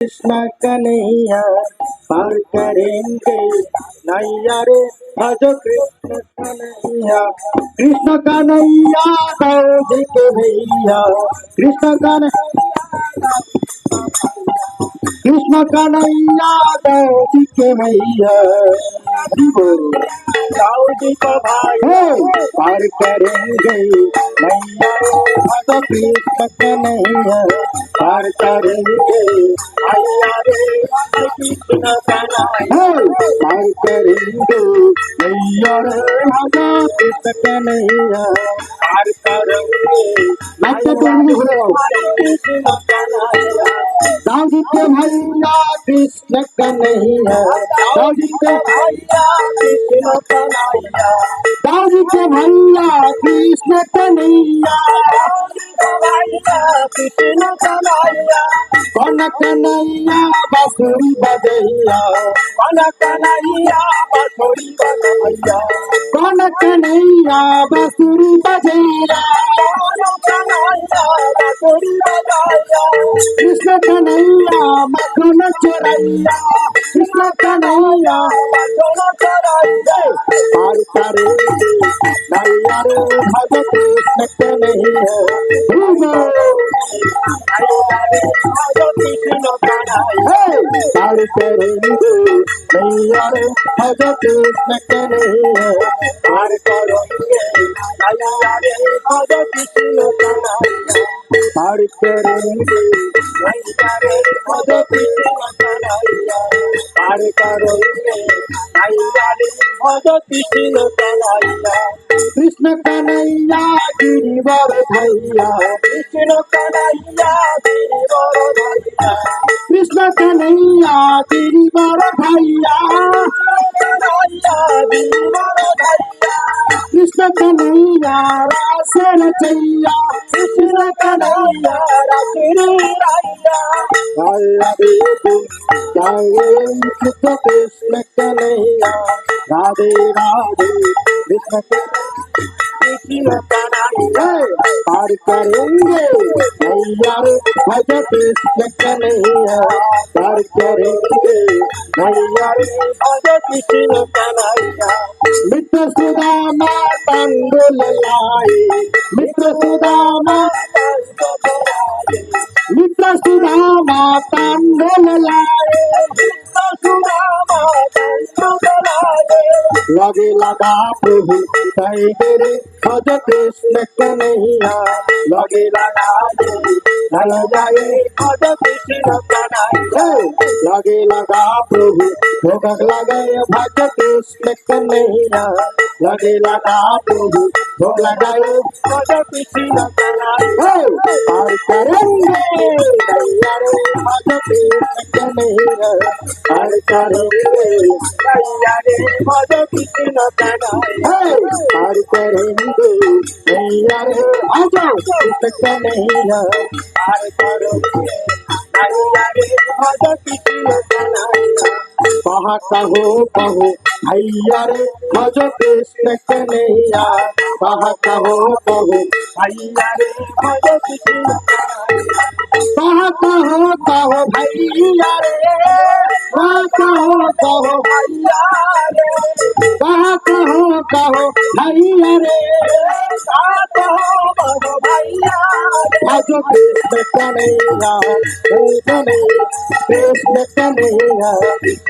कृष्ण कन्हैया, पार करेंगे। नैया रे भज कृष्ण कन्हैया कृष्ण कन्हैया दौड़ के भैया। कृष्ण कन्हैया कृष्ण कन्हैया गौजी के का भाई पार करेंगे रे भज कृष्ण कन्हैया पार करेंगे नैया रे कृष्ण कन्हैया पार करेंगे नैया रे कृष्ण कन्हैया पार करेंगे नाचते तुम कृष्ण कन्हैया दाऊद के भैया कृष्ण कन्हैया दाजी के भैया कृष्ण कन्हैया दाजी के भैया कृष्ण कन्हैया कृष्ण कन्हैया कौन कन्हैया बांसुरी बजैया। कौन कन्हैया बांसुरी बजैया। कौन कन्हैया बांसुरी बजैया। कृष्ण कन्हैया मखन चोरैया कृष्ण कन्हैया मखन चोरैया पार करे नैया रे भज कृष्ण कन्हैया पार Hare Karandu, Nayare Bhagati Nakare, Hare Karandu, Nayare Bhagati Nakare, Hare Karandu, Nayare Bhagati Nakare, Hare Karandu, Nayare Bhagati Nakare, Krishna Kanaiya Girivar Bhaiya, Krishna Kanaiya Krishna Kanhaiya तेरी बड़ भैया कृष्ण कन्हैया गिरिवर भैया कृष्ण कन्हैया रास रचैया कृष्ण कन्हैया राधे कृष्ण कन्हैया राधे राधे कृष्ण कृष्ण कन्हैया पार करेंगे नैया रे भज कृष्ण कन्हैया पार करेंगे नैया रे কৃষ্ণ কানাইয়া মিত্র সুদামা তাণ্ডুল লাই মিত্র সুদামা মিত্র সুদামা তাণ্ডুল লাই লাগে প্রভু भज कृष्ण कन्हैया लगे लगा प्रभु लग जाए लगे लगा प्रभु भोग लगे भज लगे लगा प्रभु, भोग लगाए। भज कृष्ण कन्हैया, पार करेंगे। नैया रे भज कृष्ण कन्हैया पार करेंगे। नैया रे भज कृष्ण कन्हैया पार करेंगे। नैया रे भज कृष्ण कन्हैया पार करेंगे नैया रे भज कृष्ण कन्हैया कहा, कहो कहो भैया रे भज कृष्ण कन्हैया। कहा, कहो कहो भैया रे भज कृष्ण कन्हैया। कहा, कहो कहो भैया रे कहा, कहो कहो भैया रे कहा, कहो कहो भैया रे कहा, कहो कहो भैया भज कृष्ण कन्हैया कन्हैया कृष्ण कन्हैया पार करेंगे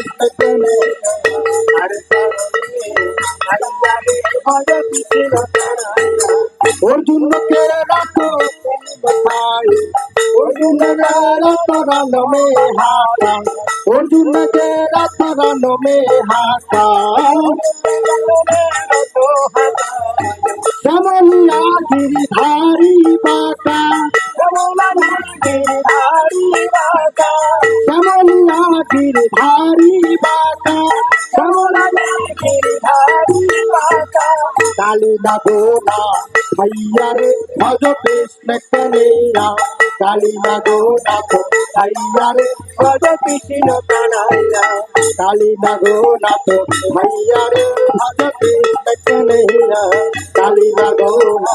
नो में हारा अर्जुन तेरा तारा नो में हारा समला गिरिधारी बाका समला गिरिधारी बाका समला गिरिधारी बाका समला गिरिधारी बाका काली ना কালী না গোনা ভাইয়া রে ভজ কৃষ্ণ কানাইয়া কালী না গোনা ভাইয়া রে ভজ কৃষ্ণ কনেয়া কালী না গোনা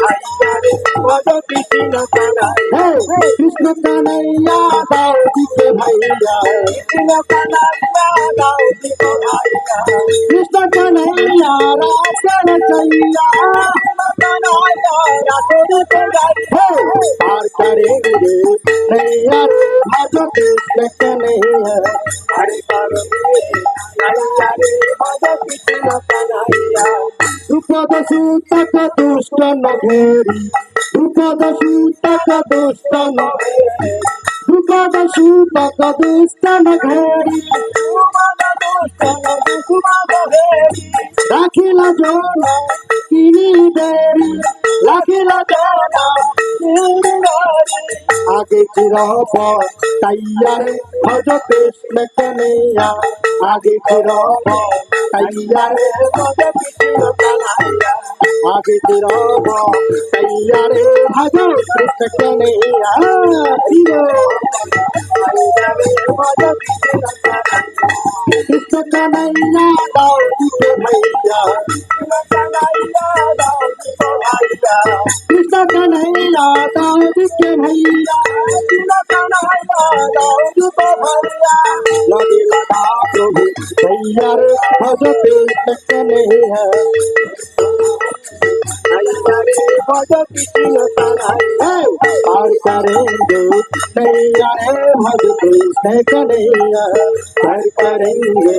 ভাইয়া রে ভজ কৃষ্ণ কানাইয়া কৃষ্ণ কানাইয়া দাও দিকে ভাইয়া কৃষ্ণ কানাইয়া দাও দিকে ভাইয়া কৃষ্ণ কানাইয়া রাসন চৈয়া पार करेंगे नैया रे भज कृष्ण कन्हैया हरे नैया रे भज कृष्ण कन्हैया द्रुपद सूतक दुष्ट न घेरी सूतक दुष्ट न Sumada, sumada, destana gori. Sumada, destana, sumada gori. Rakhila jona, kini deri. Rakhila jona, kini gori. Aage ki raho par, taiyare, bhajo Krishna kanaiya. Aage ki raho par, taiyare, bhajo Krishna kanaiya. आगे तेरा तैयार भजो कृष्ण कन्हैया कृष्ण कन्हैया दाऊ के भैया। कृष्ण कन्हैया दाऊ के भैया। भैया रे भज कृष्ण कन्हैया भज कृष्ण पार करेंगे करेंगे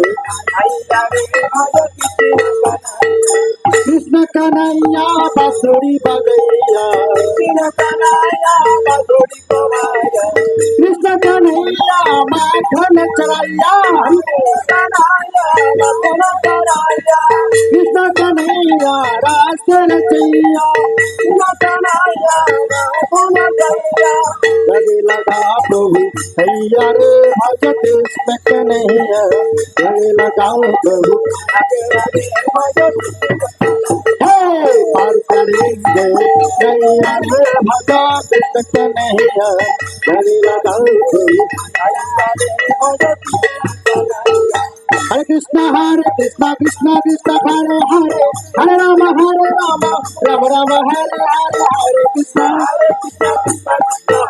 कृष्ण कन्हैया बांसुरी बजैया कृष्ण कन्हैया माखन लगे लगाओ प्रभु हे। पार करेंगे। कन्हैया लगे लगाओ प्रभु हरे कृष्ण हरे कृष्ण कृष्ण कृष्ण, हरे हरे। हरे राम हरे राम। राम राम, हरे हरे हरे कृष्ण हरे कृष्ण कृष्ण।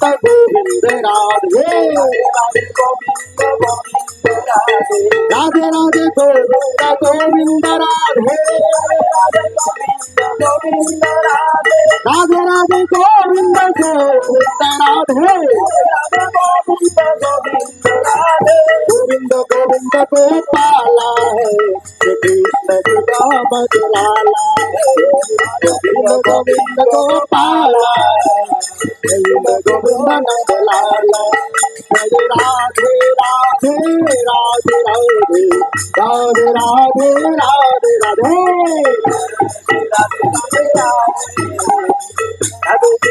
গোবিন্দ গোবিন্দ রাধে। রাধে গোবিন্দ গোবিন্দ রাধে। রাধে গোবিন্দ গোবিন্দ রাধে। রাধে গোবিন্দ গোবিন্দ রাধে। গোবিন্দ গোবিন্দ গোপাল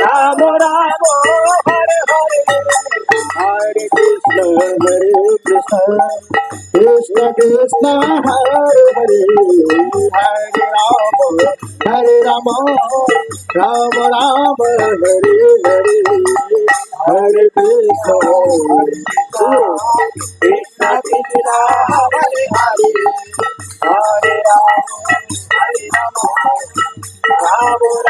রাম রাম হরে হরে হরে কৃষ্ণ হরে কৃষ্ণ কৃষ্ণ কৃষ্ণ হরে হরে হরে রাম হরে রাম রাম রাম হরে হরে হরে কৃষ্ণ কৃষ্ণ কৃষ্ণ হরে হরে হরে রাম হরে Ram Ram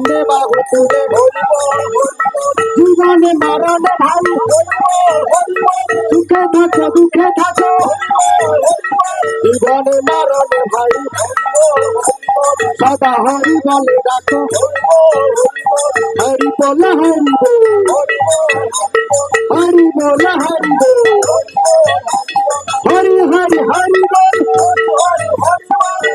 Premanand bahu tule. জীবনে মরণ ভাই সুখে থাকো দুঃখে থাকো জীবনে মরণ ভাই সদা হরি বলে ডাকো হরি বল হরি হরি বল হরি হরি হরি হরি হরি হরি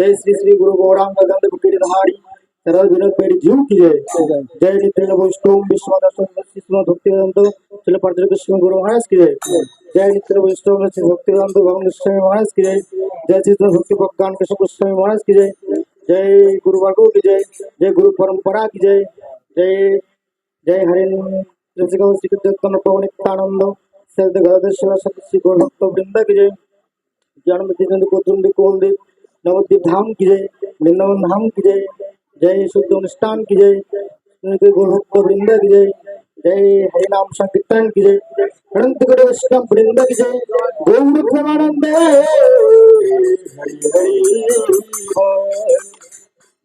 जय श्री श्री गुरु गौरांग गंध गिरधारी सरल विनोद पेड़ जीव की जय जय नित्य वैष्णव विश्व दर्शन शिष्य भक्ति वेदांत चल पात्र कृष्ण गुरु महाराज की जय जय नित्य वैष्णव श्री भक्ति वेदांत भवन गोस्वामी महाराज की जय जय श्री भक्ति भगवान कृष्ण गोस्वामी महाराज की जय जय गुरु वर्गो की जय जय गुरु परंपरा की जय जय जय हरे श्री कृष्ण प्रभु नित्यानंद सद गदाधर शिव सत्य श्री गौर भक्त वृंद की जय जन्म दिनंद कोतुंड कोलदेव नवद्वीप धाम की जय वृंदावन धाम की जय जय शुद्ध अनुष्ठान की जय गोभक्त की जय जय हरिनाम संकीर्तन की जय, अनंत गुरु वैष्णव वृंद की जय गौर प्रमानंद हरि हरि।